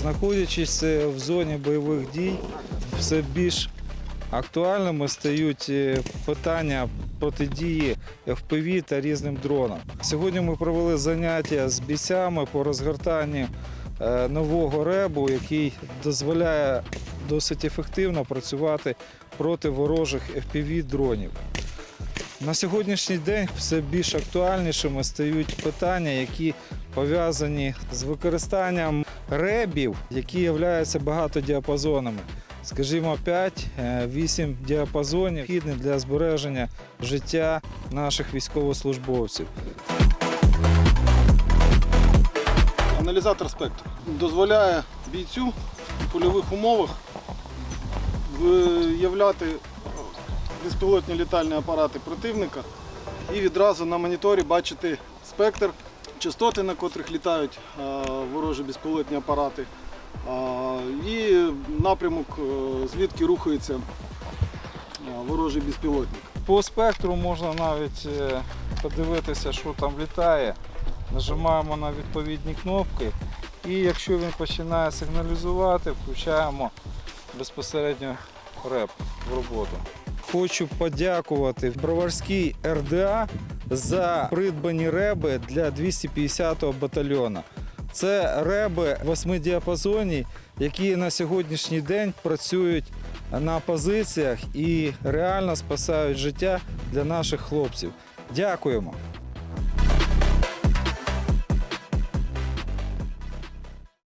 Знаходячись е, в зоні бойових дій, все більш актуальними стають е, питання протидії FPV та різним дронам. Сьогодні ми провели заняття з бійцями по розгортанню е, нового ребу, який дозволяє досить ефективно працювати проти ворожих FPV дронів. На сьогоднішній день все більш актуальнішими стають питання, які пов'язані з використанням ребів, які являються багатодіапазонами. Скажімо, 5-8 діапазонів необхідні для збереження життя наших військовослужбовців. Аналізатор спектру дозволяє бійцю в польових умовах виявляти безпілотні літальні апарати противника і відразу на моніторі бачити спектр, частоти, на котрих літають е, ворожі безпілотні апарати, е, і напрямок, е, звідки рухається ворожий безпілотник. По спектру можна навіть подивитися, що там літає. Нажимаємо на відповідні кнопки, і якщо він починає сигналізувати, включаємо безпосередньо реп в роботу. Хочу подякувати Броварській РДА за придбані реби для 250-го батальйону. Це реби восьмидіапазонні, які на сьогоднішній день працюють на позиціях і реально спасають життя для наших хлопців. Дякуємо!